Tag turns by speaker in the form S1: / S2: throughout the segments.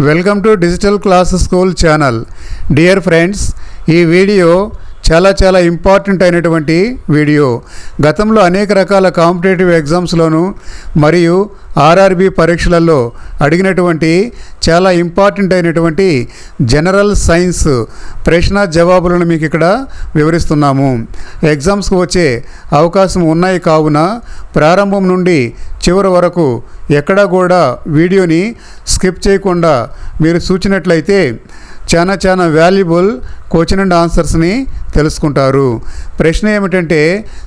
S1: Welcome to digital class school channel dear friends ఈ video చాలా చాలా ఇంపార్టెంట్ అయినటువంటి వీడియో. గతంలో అనేక రకాల కాంపిటేటివ్ ఎగ్జామ్స్లోను మరియు ఆర్ఆర్బి పరీక్షలలో అడిగినటువంటి చాలా ఇంపార్టెంట్ అయినటువంటి జనరల్ సైన్స్ ప్రశ్న జవాబులను మీకు ఇక్కడ వివరిస్తున్నాము. ఎగ్జామ్స్కి వచ్చే అవకాశం ఉన్నాయి కావున ప్రారంభం నుండి చివరి వరకు ఎక్కడా కూడా వీడియోని స్కిప్ చేయకుండా మీరు చూచినట్లయితే చాలా చాలా వాల్యుబుల్ క్వశ్చన్ అండ్ ఆన్సర్స్ని తెలుసుకుంటారు. ప్రశ్న ఏమిటంటే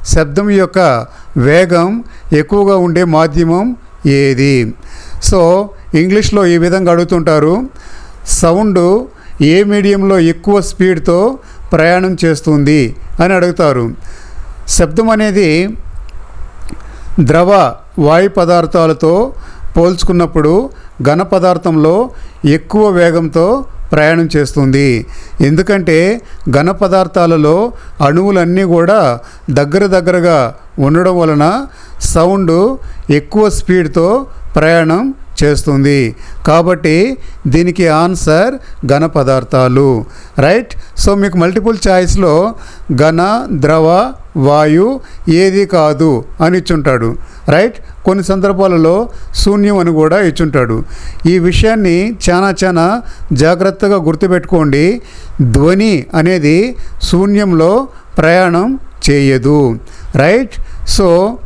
S1: శబ్దం యొక్క వేగం ఎక్కువగా ఉండే మాధ్యమం ఏది? సో ఇంగ్లీష్లో ఈ విధంగా అడుగుతుంటారు. సౌండ్ ఏ మీడియంలో ఎక్కువ స్పీడ్తో ప్రయాణం చేస్తుంది అని అడుగుతారు. శబ్దం అనేది ద్రవ వాయు పదార్థాలతో పోల్చుకున్నప్పుడు ఘన పదార్థంలో ఎక్కువ వేగంతో ప్రయాణం చేస్తుంది. ఎందుకంటే ఘన పదార్థాలలో అణువులన్నీ కూడా దగ్గర దగ్గరగా ఉండడం వలన సౌండ్ ఎక్కువ స్పీడ్తో ప్రయాణం చేస్తుంది. కాబట్టి దీనికి ఆన్సర్ ఘన పదార్థాలు. రైట్? సో మీకు మల్టిపుల్ చాయిస్లో ఘన ద్రవ వాయు ఏది కాదు అని ఇచ్చుంటాడు. రైట్? కొన్ని సందర్భాలలో శూన్యం అని కూడా ఇచ్చుంటాడు. ఈ విషయాన్ని చాలా చాలా జాగ్రత్తగా గుర్తుపెట్టుకోండి. ధ్వని అనేది శూన్యంలో ప్రయాణం చేయదు. రైట్? సో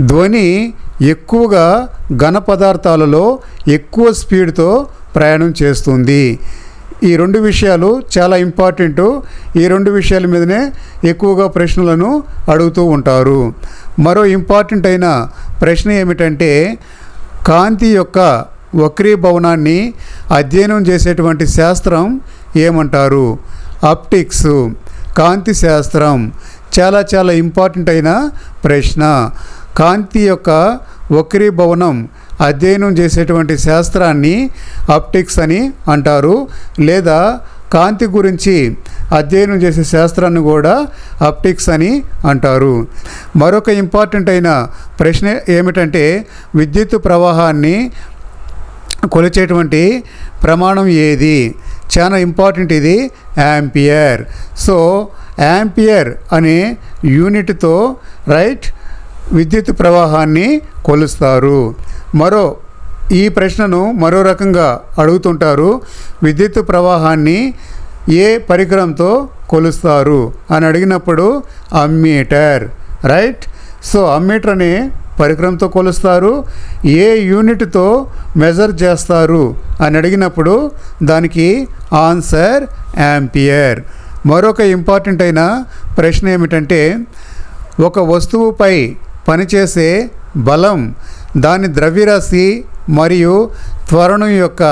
S1: ధ్వని ఎక్కువగా ఘన పదార్థాలలో ఎక్కువ స్పీడ్తో ప్రయాణం చేస్తుంది. ఈ రెండు విషయాలు చాలా ఇంపార్టెంట్. ఈ రెండు విషయాల మీదనే ఎక్కువగా ప్రశ్నలను అడుగుతూ ఉంటారు. మరో ఇంపార్టెంట్ అయిన ప్రశ్న ఏమిటంటే కాంతి యొక్క వక్రీభవనాన్ని అధ్యయనం చేసేటువంటి శాస్త్రం ఏమంటారు? అప్టిక్స్ కాంతి శాస్త్రం. చాలా చాలా ఇంపార్టెంట్ అయిన ప్రశ్న. కాంతి యొక్క వక్రీభవనం అధ్యయనం చేసేటువంటి శాస్త్రాన్ని ఆప్టిక్స్ అని అంటారు. లేదా కాంతి గురించి అధ్యయనం చేసే శాస్త్రాన్ని కూడా ఆప్టిక్స్ అని అంటారు. మరొక ఇంపార్టెంట్ అయిన ప్రశ్న ఏమిటంటే విద్యుత్ ప్రవాహాన్ని కొలిచేటువంటి ప్రమాణం ఏది? చాలా ఇంపార్టెంట్ ఇది. యాంపియర్ సో యాంపియర్ అనే యూనిట్తో రైట్ విద్యుత్ ప్రవాహాన్ని కొలుస్తారు. మరో ఈ ప్రశ్నను మరో రకంగా అడుగుతుంటారు. విద్యుత్ ప్రవాహాన్ని ఏ పరికరంతో కొలుస్తారు? అని అడిగినప్పుడు అమ్మీటర్. రైట్? సో అమ్మీటర్ అనే పరికరంతో కొలుస్తారు. ఏ యూనిట్తో మెజర్ చేస్తారు? అని అడిగినప్పుడు దానికి ఆన్సర్ యాంపియర్. మరొక ఇంపార్టెంట్ అయిన ప్రశ్న ఏమిటంటే ఒక వస్తువుపై పనిచేసే బలం దాని ద్రవ్యరాశి మరియు త్వరణం యొక్క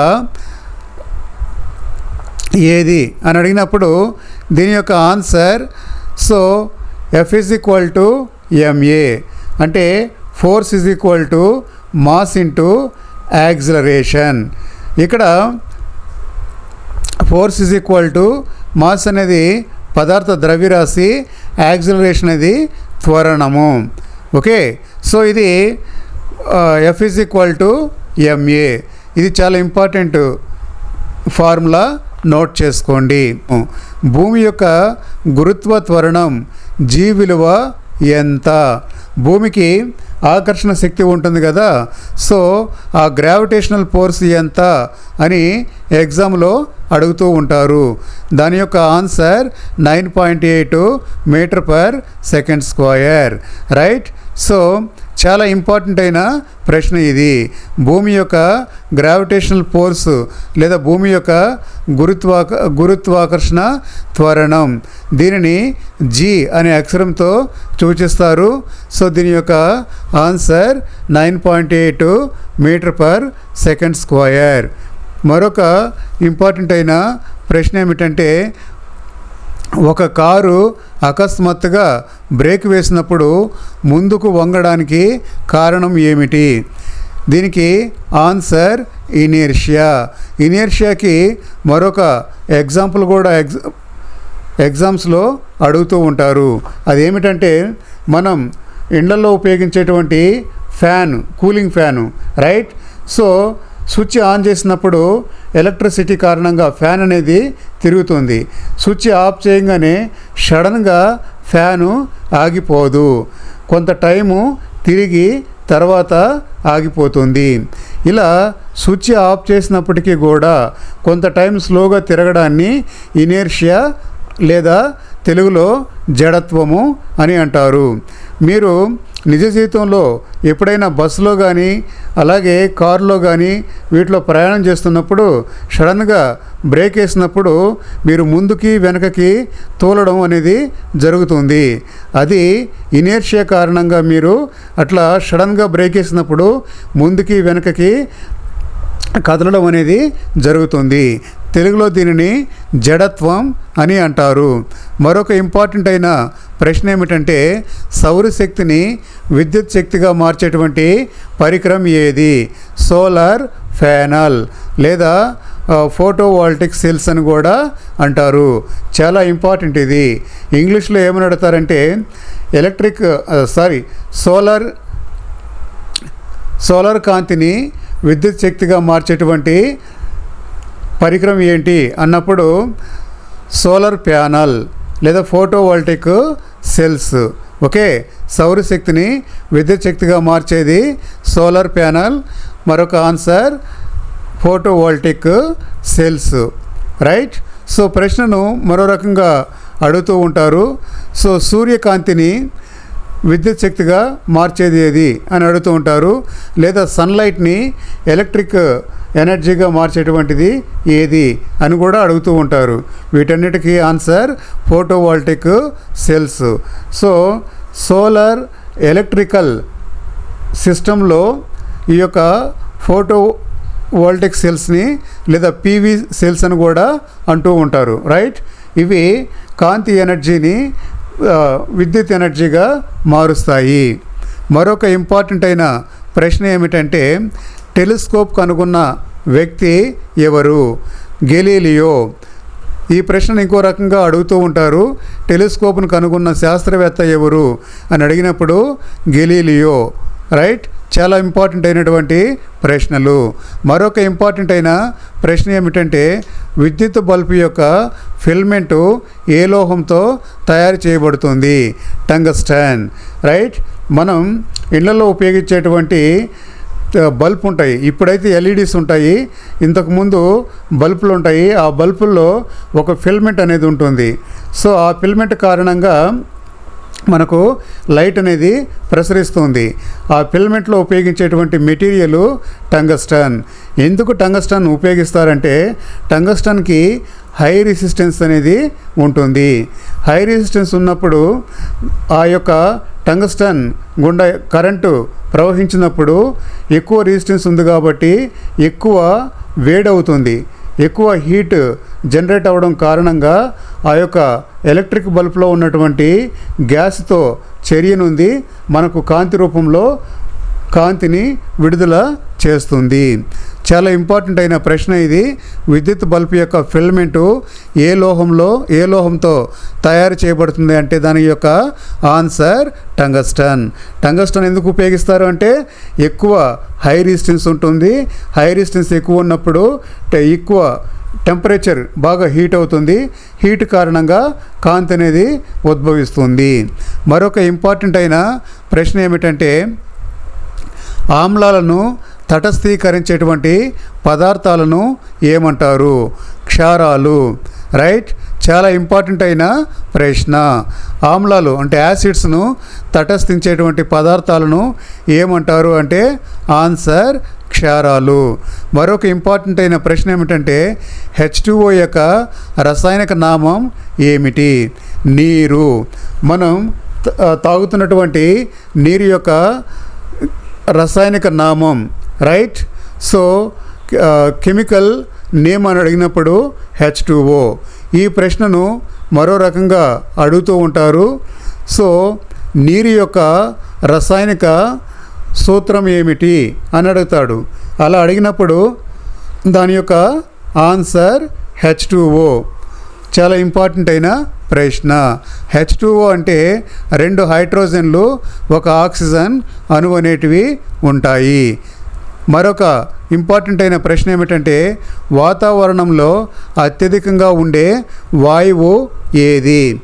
S1: ఏది? అని అడిగినప్పుడు దీని యొక్క answer so F is equal to MA అంటే force is equal to mass into acceleration ఇక్కడ force is equal to mass అనేది పదార్థ ద్రవ్యరాశి యాక్సిలరేషన్ అనేది త్వరణము. ఓకే? సో ఇది F is equal to MA ఇది చాలా ఇంపార్టెంట్ ఫార్ములా నోట్ చేసుకోండి. భూమి యొక్క గురుత్వ త్వరణం జీ విలువ ఎంత? భూమికి ఆకర్షణ శక్తి ఉంటుంది కదా. సో ఆ గ్రావిటేషనల్ ఫోర్స్ ఎంత అని ఎగ్జామ్లో అడుగుతూ ఉంటారు. దాని యొక్క answer nine point eight metre per second square right so చాలా ఇంపార్టెంట్ అయిన ప్రశ్న ఇది. భూమి యొక్క గ్రావిటేషనల్ ఫోర్స్ లేదా భూమి యొక్క గురుత్వాక గురుత్వాకర్షణ త్వరణం. దీనిని జీ అనే అక్షరంతో సూచిస్తారు. సో దీని యొక్క answer nine point eight metre per second square మరొక ఇంపార్టెంట్ అయిన ప్రశ్న ఏమిటంటే ఒక కారు అకస్మాత్తుగా బ్రేక్ వేసినప్పుడు ముందుకు వంగడానికి కారణం ఏమిటి? దీనికి ఆన్సర్ ఇనేర్షియా. ఇనేర్షియాకి మరొక ఎగ్జాంపుల్ కూడా ఎగ్జా ఎగ్జామ్స్లో అడుగుతూ ఉంటారు. అదేమిటంటే మనం ఇండ్లలో ఉపయోగించేటువంటి fan cooling fan right? So switch on చేసినప్పుడు ఎలక్ట్రిసిటీ కారణంగా ఫ్యాన్ అనేది తిరుగుతుంది. స్విచ్ ఆఫ్ చేయగానే సడన్గా ఫ్యాను ఆగిపోదు. కొంత టైము తిరిగి తర్వాత ఆగిపోతుంది. ఇలా స్విచ్ ఆఫ్ చేసినప్పటికీ కూడా కొంత టైం స్లోగా తిరగడాన్ని ఇనేర్షియా లేదా తెలుగులో జడత్వము అని అంటారు. మీరు నిజ జీవితంలో ఎప్పుడైనా బస్సులో కానీ అలాగే కారులో కానీ వీటిలో ప్రయాణం చేస్తున్నప్పుడు సడన్గా బ్రేక్ వేసినప్పుడు మీరు ముందుకి వెనకకి తోలడం అనేది జరుగుతుంది. అది ఇనేర్షియా కారణంగా మీరు అట్లా సడన్గా బ్రేక్ వేసినప్పుడు ముందుకి వెనకకి కదలడం అనేది జరుగుతుంది. తెలుగులో దీనిని జడత్వం అని అంటారు. మరొక ఇంపార్టెంట్ అయిన ప్రశ్న ఏమిటంటే సౌరశక్తిని విద్యుత్ శక్తిగా మార్చేటువంటి పరికరం ఏది? సోలార్ ఫ్యానల్ లేదా ఫోటోవాల్టిక్ సెల్స్ అని కూడా అంటారు. చాలా ఇంపార్టెంట్ ఇది. ఇంగ్లీష్లో ఏమని అడుగుతారంటే ఎలక్ట్రిక్ సారీ సోలార్ సోలార్ కాంతిని విద్యుత్ శక్తిగా మార్చేటువంటి పరికరం ఏంటి అన్నప్పుడు సోలార్ ప్యానల్ లేదా ఫోటోవాల్టిక్ సెల్స్. ఓకే? సౌరశక్తిని విద్యుత్ శక్తిగా మార్చేది సోలార్ ప్యానల్ మరొక answer photovoltaic cells. Right? So ప్రశ్నను మరో రకంగా అడుగుతూ ఉంటారు. సో సూర్యకాంతిని విద్యుత్ శక్తిగా మార్చేది ఏది అని అడుగుతూ ఉంటారు. లేదా సన్లైట్ని ఎలక్ట్రిక్ ఎనర్జీగా మార్చేటువంటిది ఏది అని కూడా అడుగుతూ ఉంటారు. వీటన్నిటికీ answer photovoltaic cells so solar electrical సిస్టంలో ఈ యొక్క ఫోటో వోల్టెక్ సెల్స్ని లేదా పీవీ సెల్స్ అని కూడా అంటూ ఉంటారు. రైట్ ఇవి కాంతి ఎనర్జీని విద్యుత్ ఎనర్జీగా మారుస్తాయి. మరొక ఇంపార్టెంట్ అయిన ప్రశ్న ఏమిటంటే టెలిస్కోప్ కనుగొన్న వ్యక్తి ఎవరు? గెలీలియో. ఈ ప్రశ్నను ఇంకో రకంగా అడుగుతూ ఉంటారు టెలిస్కోప్ను కనుగొన్న శాస్త్రవేత్త ఎవరు? అని అడిగినప్పుడు గెలీలియో. రైట్? చాలా ఇంపార్టెంట్ అయినటువంటి ప్రశ్నలు. మరొక ఇంపార్టెంట్ అయిన ప్రశ్న ఏమిటంటే విద్యుత్ బల్బు యొక్క ఫిల్మెంటు ఏ లోహంతో తయారు చేయబడుతుంది? Tungsten right? మనం ఇళ్ళలో ఉపయోగించేటువంటి బల్బ్ ఉంటాయి. ఇప్పుడైతే ఎల్ఈడీస్ ఉంటాయి. ఇంతకుముందు బల్బులు ఉంటాయి. ఆ బల్బుల్లో ఒక ఫిల్మెంట్ అనేది ఉంటుంది. సో ఆ ఫిల్మెంట్ కారణంగా మనకు లైట్ అనేది ప్రసరిస్తుంది. ఆ ఫిల్మెంట్లో ఉపయోగించేటువంటి మెటీరియల్ టంగస్టన్. ఎందుకు టంగస్టన్ ఉపయోగిస్తారంటే టంగస్టన్కి హై రెసిస్టెన్స్ అనేది ఉంటుంది. హై రెసిస్టెన్స్ ఉన్నప్పుడు ఆ యొక్క టంగస్టన్ గుండా కరెంటు ప్రవహించినప్పుడు ఎక్కువ రెసిస్టెన్స్ ఉంది కాబట్టి ఎక్కువ వేడవుతుంది. ఎక్కువ హీట్ జనరేట్ అవ్వడం కారణంగా ఆ యొక్క ఎలక్ట్రిక్ బల్బ్లో ఉన్నటువంటి గ్యాస్తో చర్య నుండి మనకు కాంతి రూపంలో కాంతిని విడుదల చేస్తుంది. చాలా ఇంపార్టెంట్ అయిన ప్రశ్న ఇది. విద్యుత్ బల్బ్ యొక్క ఫిల్మెంటు ఏ లోహంలో ఏ లోహంతో తయారు చేయబడుతుంది అంటే దాని యొక్క ఆన్సర్ టంగస్టన్. టంగస్టన్ ఎందుకు ఉపయోగిస్తారు అంటే ఎక్కువ హై రెసిస్టెన్స్ ఉంటుంది. హై రెసిస్టెన్స్ ఎక్కువ ఉన్నప్పుడు ఎక్కువ టెంపరేచర్ బాగా హీట్ అవుతుంది. హీట్ కారణంగా కాంతి అనేది ఉద్భవిస్తుంది. మరొక ఇంపార్టెంట్ అయిన ప్రశ్న ఏమిటంటే ఆమ్లాలను తటస్థీకరించేటువంటి పదార్థాలను ఏమంటారు? క్షారాలు. రైట్? చాలా ఇంపార్టెంట్ అయిన ప్రశ్న. ఆమ్లాలు అంటే యాసిడ్స్ను తటస్థించేటువంటి పదార్థాలను ఏమంటారు అంటే ఆన్సర్ క్షారాలు మరొక ఇంపార్టెంట్ అయిన ప్రశ్న ఏమిటంటే హెచ్ యొక్క రసాయనిక నామం ఏమిటి? నీరు. మనం తాగుతున్నటువంటి నీరు యొక్క రసాయనిక నామం రైట్ సో కెమికల్ నేమ్ అని అడిగినప్పుడు హెచ్ ఈ ప్రశ్నను మరో రకంగా అడుగుతూ ఉంటారు. సో నీరు యొక్క రసాయనిక సూత్రం ఏమిటి? అని అడుగుతాడు. అలా అడిగినప్పుడు దాని యొక్క ఆన్సర్ హెచ్ టూఓ చాలా ఇంపార్టెంట్ అయిన ప్రశ్న. హెచ్ టూఓ అంటే రెండు హైడ్రోజన్లు ఒక ఆక్సిజన్ అణువు అనేటివి ఉంటాయి. మరొక ఇంపార్టెంట్ అయిన ప్రశ్న ఏమిటంటే వాతావరణంలో అత్యధికంగా ఉండే వాయువు ఏది?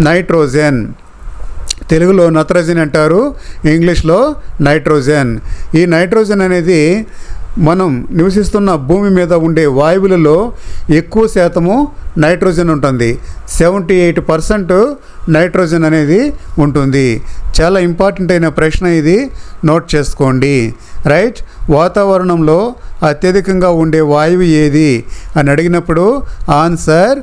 S1: నైట్రోజన్. తెలుగులో నత్రజన్ అంటారు ఇంగ్లీష్లో నైట్రోజన్. ఈ నైట్రోజన్ అనేది మనం నివసిస్తున్న భూమి మీద ఉండే వాయువులలో ఎక్కువ శాతము నైట్రోజన్ ఉంటుంది. సెవెంటీ ఎయిట్ పర్సెంట్ నైట్రోజన్ అనేది ఉంటుంది. చాలా ఇంపార్టెంట్ అయిన ప్రశ్న ఇది. నోట్ చేసుకోండి. రైట్? వాతావరణంలో అత్యధికంగా ఉండే వాయువు ఏది? అని అడిగినప్పుడు ఆన్సర్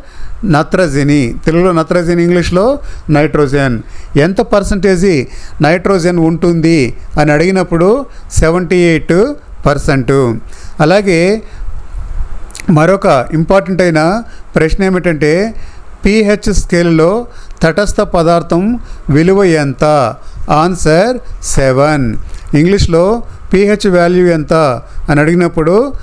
S1: నత్రజని. తెలుగులో నత్రజని ఇంగ్లీష్లో నైట్రోజన్. ఎంత పర్సంటేజీ నైట్రోజన్ ఉంటుంది అని అడిగినప్పుడు సెవెంటీ ఎయిట్ పర్సెంటు. అలాగే మరొక ఇంపార్టెంట్ అయిన ప్రశ్న ఏమిటంటే పిహెచ్ స్కేల్లో తటస్థ పదార్థం విలువ ఎంత? Answer seven. ఇంగ్లీష్లో పిహెచ్ వాల్యూ ఎంత? అని అడిగినప్పుడు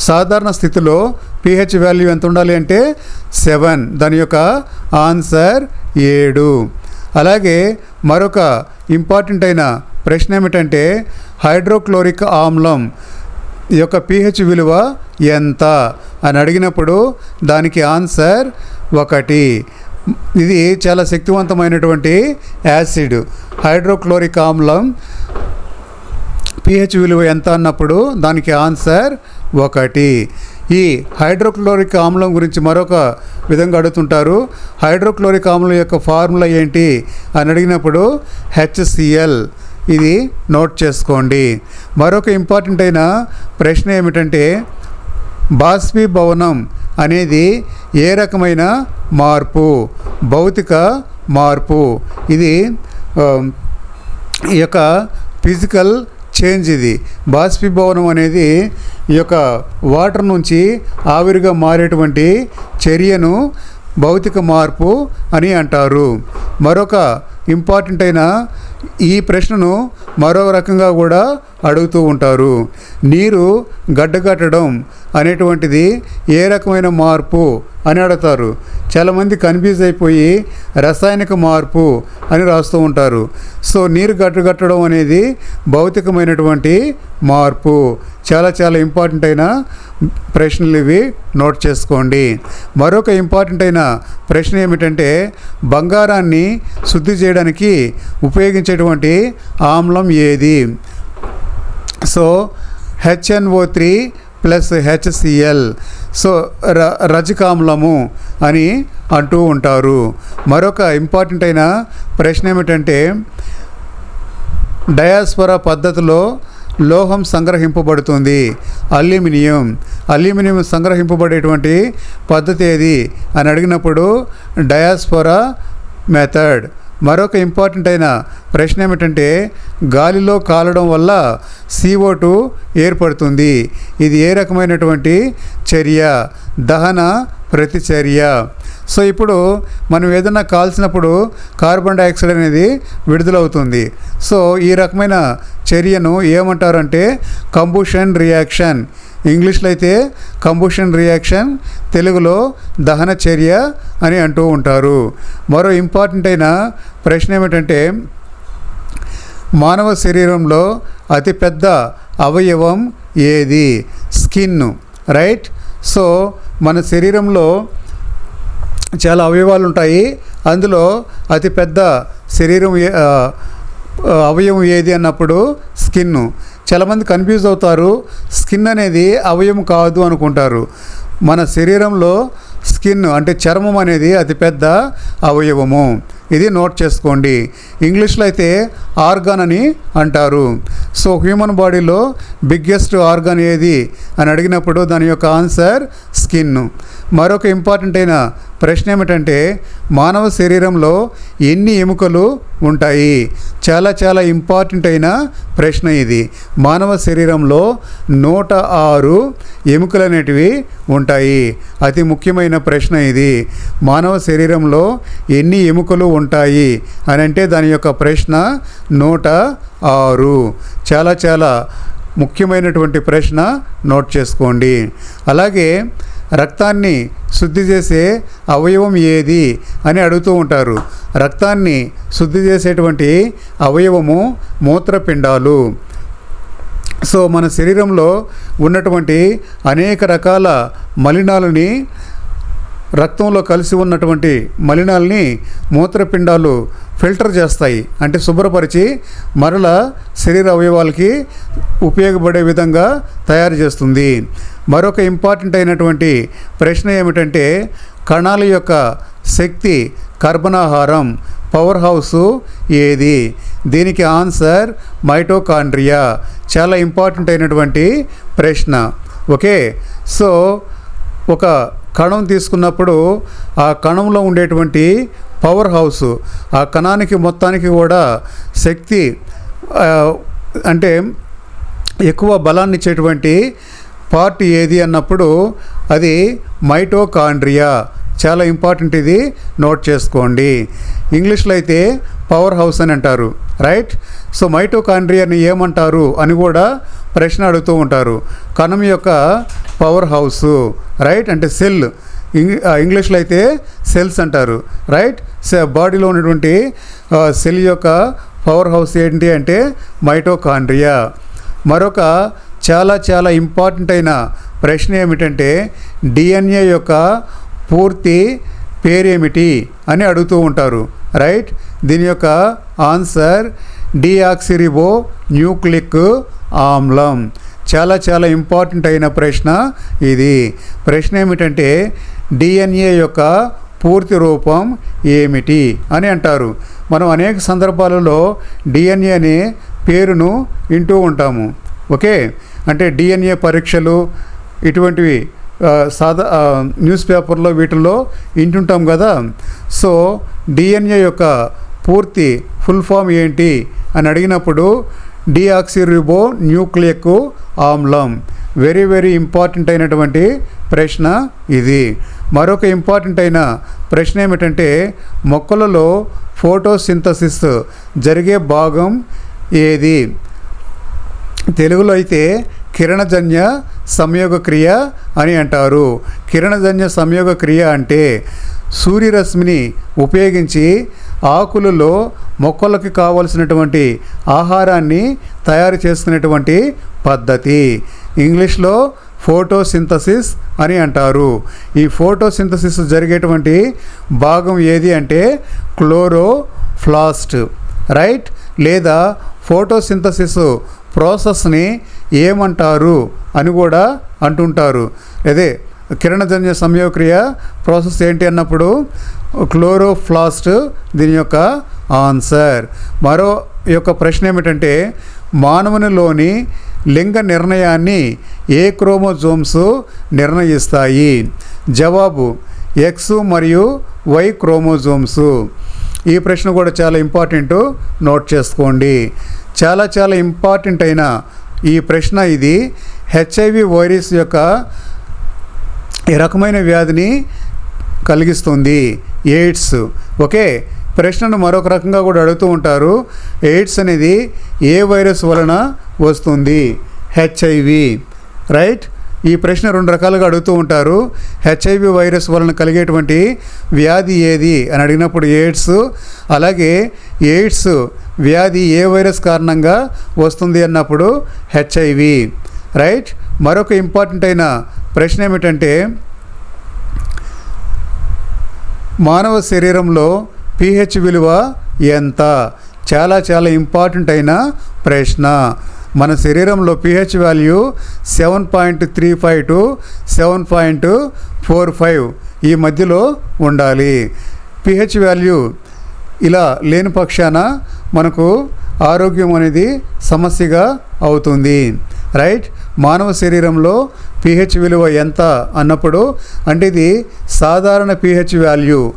S1: సాధారణ స్థితిలో పిహెచ్ వాల్యూ ఎంత ఉండాలి అంటే సెవెన్. దాని యొక్క ఆన్సర్ ఏడు. అలాగే మరొక ఇంపార్టెంట్ అయిన ప్రశ్న ఏమిటంటే హైడ్రోక్లోరిక్ ఆమ్లం ఈ యొక్క పిహెచ్ విలువ ఎంత? అని అడిగినప్పుడు దానికి ఆన్సర్ ఒకటి. ఇది చాలా శక్తివంతమైనటువంటి యాసిడ్. హైడ్రోక్లోరిక్ ఆమ్లం పిహెచ్ విలువ ఎంత అన్నప్పుడు దానికి ఆన్సర్ ఒకటి. ఈ హైడ్రోక్లోరిక్ ఆమ్లం గురించి మరొక విధంగా అడుగుతుంటారు. హైడ్రోక్లోరిక్ ఆమ్లం యొక్క ఫార్ములా ఏంటి? అని అడిగినప్పుడు హెచ్సిఎల్ ఇది నోట్ చేసుకోండి. మరొక ఇంపార్టెంట్ అయిన ప్రశ్న ఏమిటంటే బాష్పీభవనం అనేది ఏ రకమైన మార్పు? భౌతిక మార్పు. ఇది ఈ యొక్క ఫిజికల్ చేంజ్ ఇది. బాష్పీభవనం అనేది ఈ యొక్క వాటర్ నుంచి ఆవిరిగా మారేటువంటి చర్యను భౌతిక మార్పు అని అంటారు. మరొక ఇంపార్టెంట్ అయిన ఈ ప్రశ్నను మరో రకంగా కూడా అడుగుతూ ఉంటారు. నీరు గడ్డగట్టడం అనేటువంటిది ఏ రకమైన మార్పు అని అడుగుతారు. చాలామంది కన్ఫ్యూజ్ అయిపోయి రసాయనిక మార్పు అని రాస్తూ ఉంటారు. సో నీరు గడ్డగట్టడం అనేది భౌతికమైనటువంటి మార్పు. చాలా చాలా ఇంపార్టెంట్ అయిన ప్రశ్నలు ఇవి. నోట్ చేసుకోండి. మరొక ఇంపార్టెంట్ అయిన ప్రశ్న ఏమిటంటే బంగారాన్ని శుద్ధి చేయడానికి ఉపయోగించేటువంటి ఆమ్లం ఏది? So HNO three plus HCl so ర రజకామ్లము అని అంటూ ఉంటారు. మరొక ఇంపార్టెంట్ అయిన ప్రశ్న ఏమిటంటే డయాస్పరా పద్ధతిలో లోహం సంగ్రహింపబడుతుంది. అల్యూమినియం. అల్యూమినియం సంగ్రహింపబడేటువంటి పద్ధతి ఏది? అని అడిగినప్పుడు డయాస్పొరా మెథడ్ మరొక ఇంపార్టెంట్ అయిన ప్రశ్న ఏమిటంటే గాలిలో కాలడం వల్ల సిఓ టూ ఏర్పడుతుంది. ఇది ఏ రకమైనటువంటి చర్య? దహన ప్రతిచర్య. సో ఇప్పుడు మనం ఏదైనా కాల్చినప్పుడు కార్బన్ డైఆక్సైడ్ అనేది విడుదలవుతుంది. సో ఈ రకమైన చర్యను ఏమంటారంటే కంబుషన్ రియాక్షన్ ఇంగ్లీష్లో అయితే కంబుషన్ రియాక్షన్ తెలుగులో దహన చర్య అని అంటూ ఉంటారు. మరో ఇంపార్టెంట్ అయిన ప్రశ్న ఏమిటంటే మానవ శరీరంలో అతిపెద్ద అవయవం ఏది? Skin right? సో మన శరీరంలో చాలా అవయవాలు ఉంటాయి. అందులో అతిపెద్ద శరీరం అవయవం ఏది అన్నప్పుడు స్కిన్. చాలామంది కన్ఫ్యూజ్ అవుతారు. స్కిన్ అనేది అవయవం కాదు అనుకుంటారు. మన శరీరంలో స్కిన్ అంటే చర్మం అనేది అతిపెద్ద అవయవము. ఇది నోట్ చేసుకోండి. ఇంగ్లీష్లో అయితే ఆర్గాన్ అని అంటారు. సో హ్యూమన్ బాడీలో బిగ్గెస్ట్ ఆర్గాన్ ఏది అని అడిగినప్పుడు దాని యొక్క ఆన్సర్ స్కిన్. మరొక ఇంపార్టెంట్ అయిన ప్రశ్న ఏమిటంటే మానవ శరీరంలో ఎన్ని ఎముకలు ఉంటాయి? చాలా చాలా ఇంపార్టెంట్ అయిన ప్రశ్న ఇది. మానవ శరీరంలో నూట ఆరు ఎముకలు అనేటివి ఉంటాయి. అతి ముఖ్యమైన ప్రశ్న ఇది. మానవ శరీరంలో ఎన్ని ఎముకలు ఉంటాయి అని అంటే దాని యొక్క ప్రశ్న నూట ఆరు. చాలా చాలా ముఖ్యమైనటువంటి ప్రశ్న నోట్ చేసుకోండి. అలాగే రక్తాన్ని శుద్ధి చేసే అవయవం ఏది అని అడుగుతూ ఉంటారు. రక్తాన్ని శుద్ధి చేసేటువంటి అవయవము మూత్రపిండాలు. సో మన శరీరంలో ఉన్నటువంటి అనేక రకాల మలినాలని రక్తంలో కలిసి ఉన్నటువంటి మలినాల్ని మూత్రపిండాలు ఫిల్టర్ చేస్తాయి. అంటే శుభ్రపరిచి మరల శరీర అవయవాలకి ఉపయోగపడే విధంగా తయారు చేస్తుంది. మరొక ఇంపార్టెంట్ అయినటువంటి ప్రశ్న ఏమిటంటే కణాల యొక్క శక్తి కర్బనాహారం పవర్ హౌస్ ఏది? దీనికి ఆన్సర్ మైటోకాండ్రియా. చాలా ఇంపార్టెంట్ అయినటువంటి ప్రశ్న. ఓకే? సో ఒక కణం తీసుకున్నప్పుడు ఆ కణంలో ఉండేటువంటి పవర్ హౌస్ ఆ కణానికి మొత్తానికి కూడా శక్తి అంటే ఎక్కువ బలాన్ని ఇచ్చేటువంటి పార్ట్ ఏది అన్నప్పుడు అది మైటోకాండ్రియా. చాలా ఇంపార్టెంట్ ఇది. నోట్ చేసుకోండి. ఇంగ్లీష్లో అయితే పవర్ హౌస్ అని అంటారు. రైట్? సో మైటోకాండ్రియాని ఏమంటారు అని కూడా ప్రశ్న అడుగుతూ ఉంటారు. కణం యొక్క పవర్ హౌస్ రైట్? అంటే సెల్. ఇంగ్లీష్లో అయితే సెల్స్ అంటారు. రైట్? బాడీలో ఉన్నటువంటి సెల్ యొక్క పవర్ హౌస్ ఏంటి అంటే మైటోకాండ్రియా. మరొక చాలా చాలా ఇంపార్టెంట్ అయిన ప్రశ్న ఏమిటంటే డిఎన్ఏ యొక్క పూర్తి పేరేమిటి అని అడుగుతూ ఉంటారు. రైట్? దీని యొక్క ఆన్సర్ డిఆక్సిరిబో న్యూక్లిక్ ఆమ్లం. చాలా చాలా ఇంపార్టెంట్ అయిన ప్రశ్న ఇది. ప్రశ్న ఏమిటంటే డిఎన్ఏ యొక్క పూర్తి రూపం ఏమిటి అని అంటారు. మనం అనేక సందర్భాలలో డిఎన్ఏ అనే పేరును వింటూ ఉంటాము. ఓకే? అంటే డిఎన్ఏ పరీక్షలు ఇటువంటివి సాదా న్యూస్ పేపర్లో వీటిల్లో వింటుంటాం కదా. సో డిఎన్ఏ యొక్క పూర్తి ఫుల్ ఫామ్ ఏంటి అని అడిగినప్పుడు డిఆక్సిరిబో న్యూక్లియక్ ఆమ్లం. వెరీ వెరీ ఇంపార్టెంట్ అయినటువంటి ప్రశ్న ఇది. మరొక ఇంపార్టెంట్ అయిన ప్రశ్న ఏమిటంటే మొక్కలలో ఫోటోసింథసిస్ జరిగే భాగం ఏది? తెలుగులో అయితే కిరణజన్య సంయోగ క్రియ అని అంటారు. కిరణజన్య సంయోగ క్రియ అంటే సూర్యరశ్మిని ఉపయోగించి ఆకులలో మొక్కలకు కావలసినటువంటి ఆహారాన్ని తయారు చేసుకునేటువంటి పద్ధతి. ఇంగ్లీష్లో ఫోటోసింథసిస్ అని అంటారు. ఈ ఫోటోసింథసిస్ జరిగేటువంటి భాగం ఏది అంటే క్లోరోఫ్లాస్ట్ రైట్? లేదా ఫోటోసింథసిస్ ప్రాసెస్ని ఏమంటారు అని కూడా అంటుంటారు. అదే కిరణజన్య సంయోక్రియ ప్రాసెస్ ఏంటి అన్నప్పుడు క్లోరోఫ్లాస్ట్ దీని యొక్క ఆన్సర్. మరో యొక్క ప్రశ్న ఏమిటంటే మానవునిలోని లింగ నిర్ణయాన్ని ఏ క్రోమోజోమ్స్ నిర్ణయిస్తాయి? జవాబు ఎక్స్ మరియు వై క్రోమోజోమ్స్. ఈ ప్రశ్న కూడా చాలా ఇంపార్టెంట్ నోట్ చేసుకోండి. చాలా చాలా ఇంపార్టెంట్ అయిన ఈ ప్రశ్న ఇది. హెచ్ఐవి వైరస్ యొక్క ఈ రకమైన వ్యాధిని కలిగిస్తుంది. ఎయిడ్స్. ఓకే? ప్రశ్నను మరొక రకంగా కూడా అడుగుతూ ఉంటారు. ఎయిడ్స్ అనేది ఏ వైరస్ వలన వస్తుంది? హెచ్ఐవి. రైట్? ఈ ప్రశ్న రెండు రకాలుగా అడుగుతూ ఉంటారు. హెచ్ఐవి వైరస్ వలన కలిగేటువంటి వ్యాధి ఏది అని అడిగినప్పుడు ఎయిడ్స్. అలాగే ఎయిడ్స్ వ్యాధి ఏ వైరస్ కారణంగా వస్తుంది అన్నప్పుడు హెచ్ఐవి. రైట్? మరొక ఇంపార్టెంట్ అయిన ప్రశ్న ఏమిటంటే మానవ శరీరంలో పిహెచ్ విలువ ఎంత? చాలా చాలా ఇంపార్టెంట్ అయిన ప్రశ్న. మన శరీరంలో pH value seven point three five to seven point four five ఈ మధ్యలో ఉండాలి. పిహెచ్ వాల్యూ ఇలా లేని పక్షాన మనకు ఆరోగ్యం అనేది సమస్యగా అవుతుంది. రైట్? మానవ శరీరంలో పిహెచ్ విలువ ఎంత అన్నప్పుడు అంటే ఇది సాధారణ pH value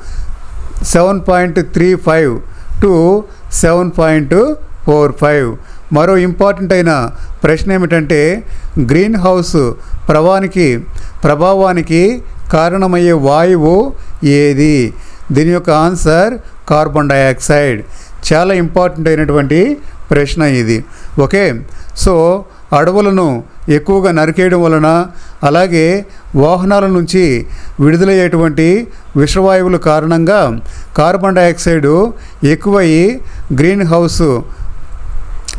S1: seven point three five to seven point four five. మరో ఇంపార్టెంట్ అయిన ప్రశ్న ఏమిటంటే గ్రీన్ హౌస్ ప్రభానికి ప్రభావానికి కారణమయ్యే వాయువు ఏది? దీని యొక్క ఆన్సర్ కార్బన్ డయాక్సైడ్. చాలా ఇంపార్టెంట్ అయినటువంటి ప్రశ్న ఇది. ఓకే. సో అడవులను ఎక్కువగా నరికేయడం వలన అలాగే వాహనాల నుంచి విడుదలయ్యేటువంటి విషవాయువుల కారణంగా కార్బన్ డైఆక్సైడ్ ఎక్కువయ్యి గ్రీన్ హౌస్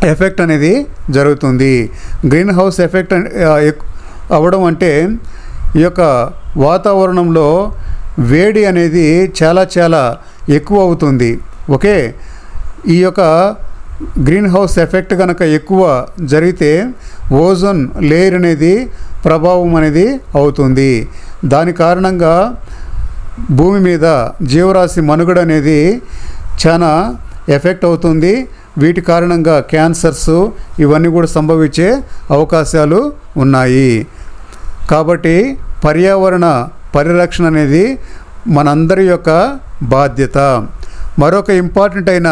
S1: ఎఫెక్ట్ అనేది జరుగుతుంది. గ్రీన్ హౌస్ ఎఫెక్ట్ ఎక్- అవ్వడం అంటే ఈ యొక్క వాతావరణంలో వేడి అనేది చాలా చాలా ఎక్కువ అవుతుంది. ఓకే? ఈ యొక్క గ్రీన్ హౌస్ ఎఫెక్ట్ కనుక ఎక్కువ జరిగితే ఓజోన్ లేయర్ అనేది ప్రభావం అనేది అవుతుంది. దాని కారణంగా భూమి మీద జీవరాశి మనుగడ అనేది చాలా ఎఫెక్ట్ అవుతుంది. వీటి కారణంగా క్యాన్సర్స్ ఇవన్నీ కూడా సంభవించే అవకాశాలు ఉన్నాయి. కాబట్టి పర్యావరణ పరిరక్షణ అనేది మనందరి యొక్క బాధ్యత. మరొక ఇంపార్టెంట్ అయిన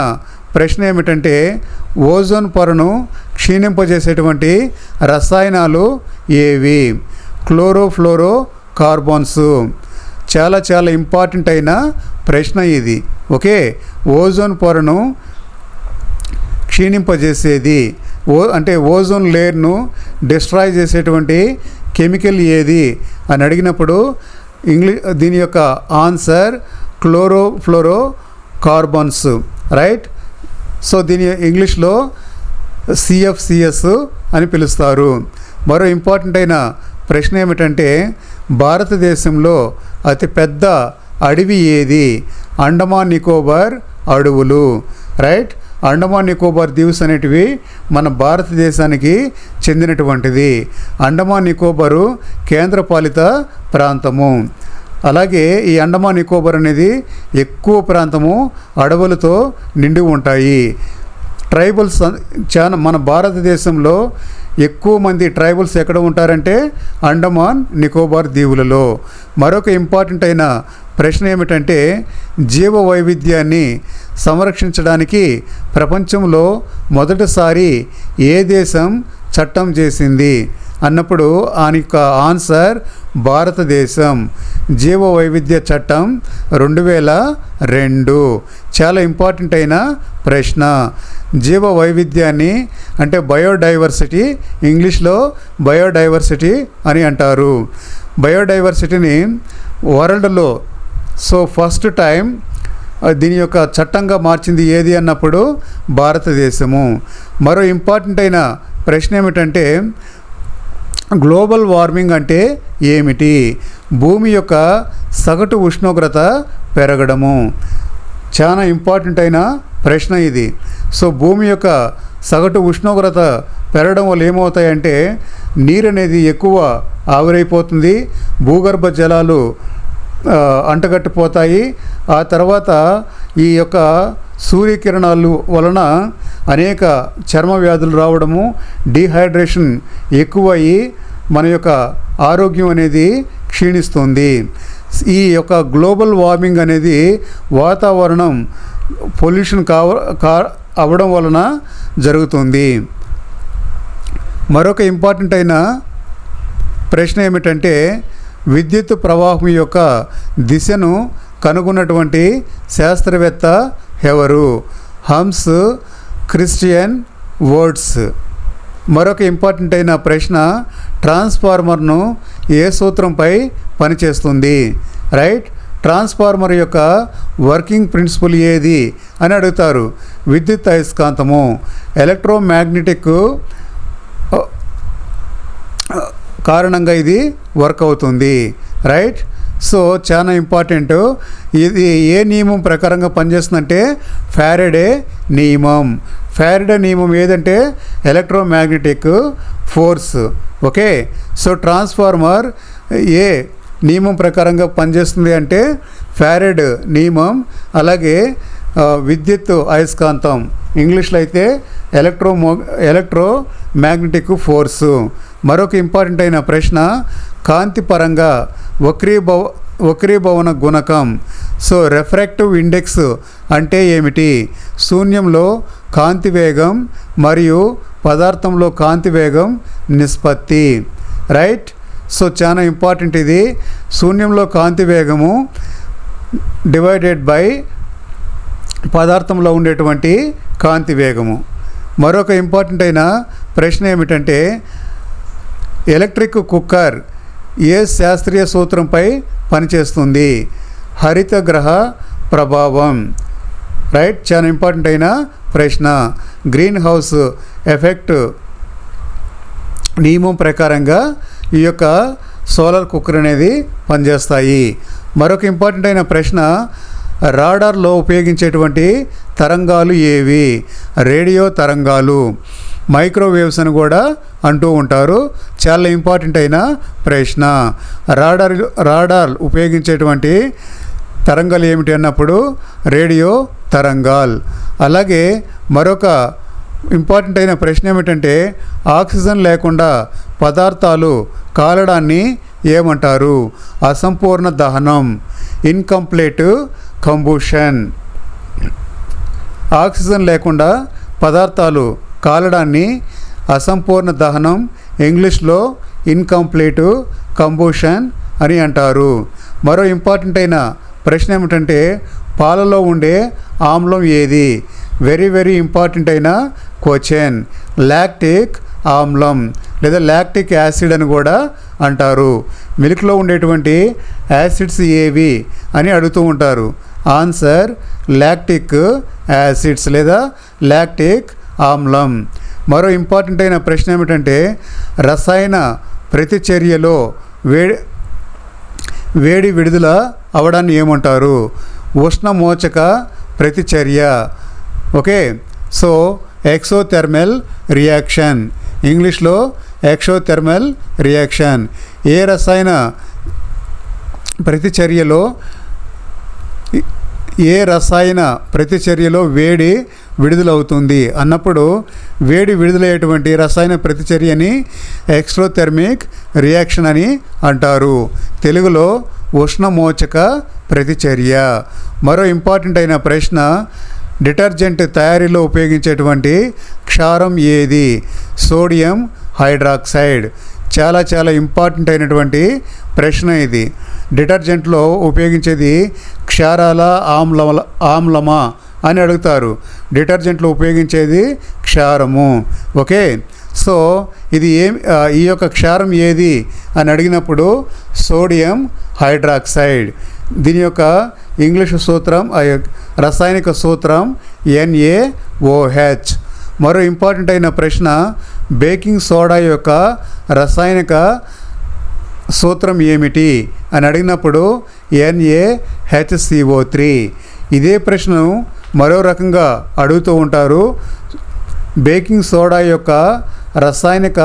S1: ప్రశ్న ఏమిటంటే ఓజోన్ పొరను క్షీణింపజేసేటువంటి రసాయనాలు ఏవి? క్లోరోఫ్లోరో కార్బన్స్ చాలా చాలా ఇంపార్టెంట్ అయిన ప్రశ్న ఇది. ఓకే? ఓజోన్ పొరను క్షీణింపజేసేది. ఓ అంటే ఓజోన్ లేయర్ను డిస్ట్రాయ్ చేసేటువంటి కెమికల్ ఏది? అని అడిగినప్పుడు ఇంగ్లీ దీని యొక్క answer chlorofluoro carbons right? So దీని ఇంగ్లీష్లో సిఎఫ్సిఎస్ అని పిలుస్తారు. మరో ఇంపార్టెంట్ అయిన ప్రశ్న ఏమిటంటే భారతదేశంలో అతిపెద్ద అడవి ఏది? అండమాన్ నికోబార్ అడవులు. రైట్? అండమాన్ నికోబార్ దీవ్స్ అనేటివి మన భారతదేశానికి చెందినటువంటిది. అండమాన్ నికోబారు కేంద్రపాలిత ప్రాంతము. అలాగే ఈ అండమాన్ నికోబార్ అనేది ఎక్కువ ప్రాంతము అడవులతో నిండి ఉంటాయి. ట్రైబల్స్ చాలా మన భారతదేశంలో ఎక్కువ మంది ట్రైబల్స్ ఎక్కడ ఉంటారంటే అండమాన్ నికోబార్ దీవులలో. మరొక ఇంపార్టెంట్ అయిన ప్రశ్న ఏమిటంటే జీవ వైవిధ్యాన్ని సంరక్షించడానికి ప్రపంచంలో మొదటిసారి ఏ దేశం చట్టం చేసింది? అన్నప్పుడు ఆయన యొక్క ఆన్సర్ భారతదేశం. జీవ వైవిధ్య చట్టం రెండు వేల రెండు. చాలా ఇంపార్టెంట్ అయిన ప్రశ్న. జీవ వైవిధ్యాన్ని అంటే బయోడైవర్సిటీ ఇంగ్లీష్లో బయోడైవర్సిటీ అని అంటారు. బయోడైవర్సిటీని వరల్డ్లో సో ఫస్ట్ టైం దీని యొక్క చట్టంగా మార్చింది ఏది అన్నప్పుడు భారతదేశము. మరో ఇంపార్టెంట్ అయిన ప్రశ్న ఏమిటంటే గ్లోబల్ వార్మింగ్ అంటే ఏమిటి? భూమి యొక్క సగటు ఉష్ణోగ్రత పెరగడము. చాలా ఇంపార్టెంట్ అయిన ప్రశ్న ఇది. సో భూమి యొక్క సగటు ఉష్ణోగ్రత పెరగడం వల్ల ఏమవుతాయంటే నీరు అనేది ఎక్కువ ఆవిరైపోతుంది భూగర్భ జలాలు అంటగట్టిపోతాయి. ఆ తర్వాత ఈ యొక్క సూర్యకిరణాలు వలన అనేక చర్మ వ్యాధులు రావడము డీహైడ్రేషన్ ఎక్కువయ్యి మన యొక్క ఆరోగ్యం అనేది క్షీణిస్తుంది. ఈ యొక్క గ్లోబల్ వార్మింగ్ అనేది వాతావరణం పొల్యూషన్ కావ కా అవ్వడం వలన జరుగుతుంది. మరొక ఇంపార్టెంట్ అయిన ప్రశ్న ఏమిటంటే విద్యుత్ ప్రవాహం యొక్క దిశను కనుగొన్నటువంటి శాస్త్రవేత్త ఎవరు? హమ్స్ క్రిస్టియన్ వర్డ్స్. మరొక ఇంపార్టెంట్ అయిన ప్రశ్న ట్రాన్స్ఫార్మర్ను ఏ సూత్రంపై పనిచేస్తుంది? రైట్? ట్రాన్స్ఫార్మర్ యొక్క వర్కింగ్ ప్రిన్సిపల్ ఏది? అని అడుగుతారు. విద్యుత్ అయస్కాంతము. ఎలక్ట్రోమాగ్నెటిక్ కారణంగా ఇది వర్క్ అవుతుంది. రైట్? సో చాలా ఇంపార్టెంట్ ఇది ఏ నియమం ప్రకారంగా పనిచేస్తుందంటే ఫ్యారడే నియమం. ఫ్యారడే నియమం ఏదంటే electromagnetic force. Okay? So transformer ఏ నియమం ప్రకారంగా పనిచేస్తుంది అంటే ఫ్యారెడ్ నియమం అలాగే విద్యుత్ అయస్కాంతం. ఇంగ్లీష్లో అయితే ఎలక్ట్రోమో ఎలక్ట్రో మ్యాగ్నెటిక్ ఫోర్సు. మరొక ఇంపార్టెంట్ అయిన ప్రశ్న కాంతి పరంగా వక్రీభవ వక్రీభవన గుణకం. సో రెఫ్రాక్టివ్ ఇండెక్స్ అంటే ఏమిటి? శూన్యంలో కాంతి వేగం మరియు పదార్థంలో కాంతి వేగం నిష్పత్తి. రైట్? సో చాలా ఇంపార్టెంట్ ఇది. శూన్యంలో కాంతి వేగము డివైడెడ్ బై పదార్థంలో ఉండేటువంటి కాంతి వేగము. మరొక ఇంపార్టెంట్ అయిన ప్రశ్న ఏమిటంటే ఎలక్ట్రిక్ కుక్కర్ ఏ శాస్త్రీయ సూత్రంపై పనిచేస్తుంది? హరిత గ్రహ ప్రభావం. రైట్? చాలా ఇంపార్టెంట్ అయిన ప్రశ్న. గ్రీన్ హౌస్ ఎఫెక్ట్ నియమం ప్రకారంగా ఈ యొక్క సోలార్ కుక్కర్ అనేది పనిచేస్తాయి. మరొక ఇంపార్టెంట్ అయిన ప్రశ్న. రాడార్లో ఉపయోగించేటువంటి తరంగాలు ఏవి? రేడియో తరంగాలు. మైక్రోవేవ్స్ అని కూడా అంటూ ఉంటారు. చాలా ఇంపార్టెంట్ అయిన ప్రశ్న. రాడార్ రాడార్ ఉపయోగించేటువంటి తరంగాలు ఏమిటి అన్నప్పుడు రేడియో తరంగాల్. అలాగే మరొక ఇంపార్టెంట్ అయిన ప్రశ్న ఏమిటంటే ఆక్సిజన్ లేకుండా పదార్థాలు కాలడాన్ని ఏమంటారు? అసంపూర్ణ దహనం ఇన్కంప్లీట్ కంబూషన్ ఆక్సిజన్ లేకుండా పదార్థాలు కాలడాన్ని అసంపూర్ణ దహనం ఇంగ్లీష్లో ఇన్కంప్లీట్ కంబూషన్ అని అంటారు. మరో ఇంపార్టెంట్ అయిన ప్రశ్న ఏమిటంటే పాలలో ఉండే ఆమ్లం ఏది? వెరీ వెరీ ఇంపార్టెంట్ అయిన క్వశ్చన్ లాక్టిక్ ఆమ్లం లేదా లాక్టిక్ యాసిడ్ అని కూడా అంటారు. మిల్క్లో ఉండేటువంటి యాసిడ్స్ ఏవి అని అడుగుతూ ఉంటారు. ఆన్సర్ లాక్టిక్ యాసిడ్స్ లేదా లాక్టిక్ ఆమ్లం. మరో ఇంపార్టెంట్ అయిన ప్రశ్న ఏమిటంటే రసాయన ప్రతిచర్యలో వేడి వేడి విడుదల అవడాన్ని ఏమంటారు? ఉష్ణమోచక ప్రతిచర్య. ఓకే? So exothermal reaction. ఇంగ్లీష్లో ఎక్సోథెర్మల్ రియాక్షన్. ఏ రసాయన ప్రతిచర్యలో ఏ రసాయన ప్రతిచర్యలో వేడి విడుదలవుతుంది. అన్నప్పుడు వేడి విడుదలయ్యేటువంటి రసాయన ప్రతిచర్యని ఎక్స్ట్రోథెర్మిక్ రియాక్షన్ అని అంటారు. తెలుగులో ఉష్ణమోచక ప్రతిచర్య. మరో ఇంపార్టెంట్ అయిన ప్రశ్న డిటర్జెంట్ తయారీలో ఉపయోగించేటువంటి క్షారం ఏది? Sodium hydroxide. చాలా చాలా ఇంపార్టెంట్ అయినటువంటి ప్రశ్న ఇది. డిటర్జెంట్లో ఉపయోగించేది క్షారాల ఆమ్ల ఆమ్లమా? అని అడుగుతారు. డిటర్జెంట్లు ఉపయోగించేది క్షారము. ఓకే? సో ఇది ఏం ఈ యొక్క క్షారం ఏది అని అడిగినప్పుడు సోడియం హైడ్రాక్సైడ్. దీని యొక్క ఇంగ్లీష్ సూత్రం ఆ యొక్క రసాయనిక సూత్రం ఎన్ఏఓహెచ్ మరో ఇంపార్టెంట్ అయిన ప్రశ్న బేకింగ్ సోడా యొక్క రసాయనిక సూత్రం ఏమిటి అని అడిగినప్పుడు ఎన్ఏహెచ్సిఓ త్రీ. ఇదే ప్రశ్నను మరో రకంగా అడుగుతూ ఉంటారు బేకింగ్ సోడా యొక్క రసాయనిక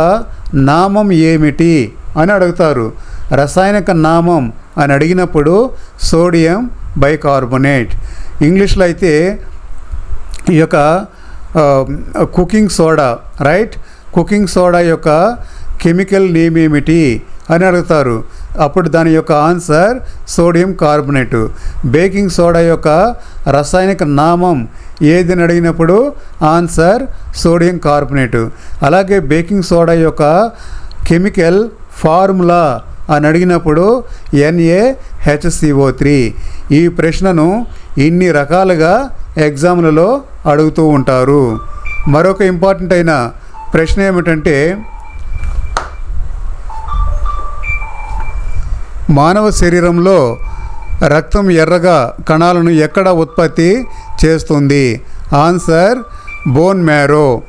S1: నామం ఏమిటి అని అడుగుతారు. రసాయనిక నామం అని అడిగినప్పుడు సోడియం బైకార్బోనేట్. ఇంగ్లీష్లో అయితే ఈ యొక్క cooking soda right? Cooking soda యొక్క కెమికల్ నేమ్ ఏమిటి అని అడుగుతారు. అప్పుడు దాని యొక్క answer sodium carbonate. Baking soda యొక్క రసాయనిక నామం ఏది అని అడిగినప్పుడు ఆన్సర్ సోడియం కార్బోనేట్. అలాగే బేకింగ్ సోడా యొక్క కెమికల్ ఫార్ములా అని అడిగినప్పుడు N A H C O three. ఈ ప్రశ్నను ఇన్ని రకాలుగా ఎగ్జామ్లలో అడుగుతూ ఉంటారు. మరొక ఇంపార్టెంట్ అయిన ప్రశ్న ఏమిటంటే మానవ శరీరంలో రక్తం ఎర్రగా కణాలను ఎక్కడ ఉత్పత్తి చేస్తుంది? Answer bone marrow.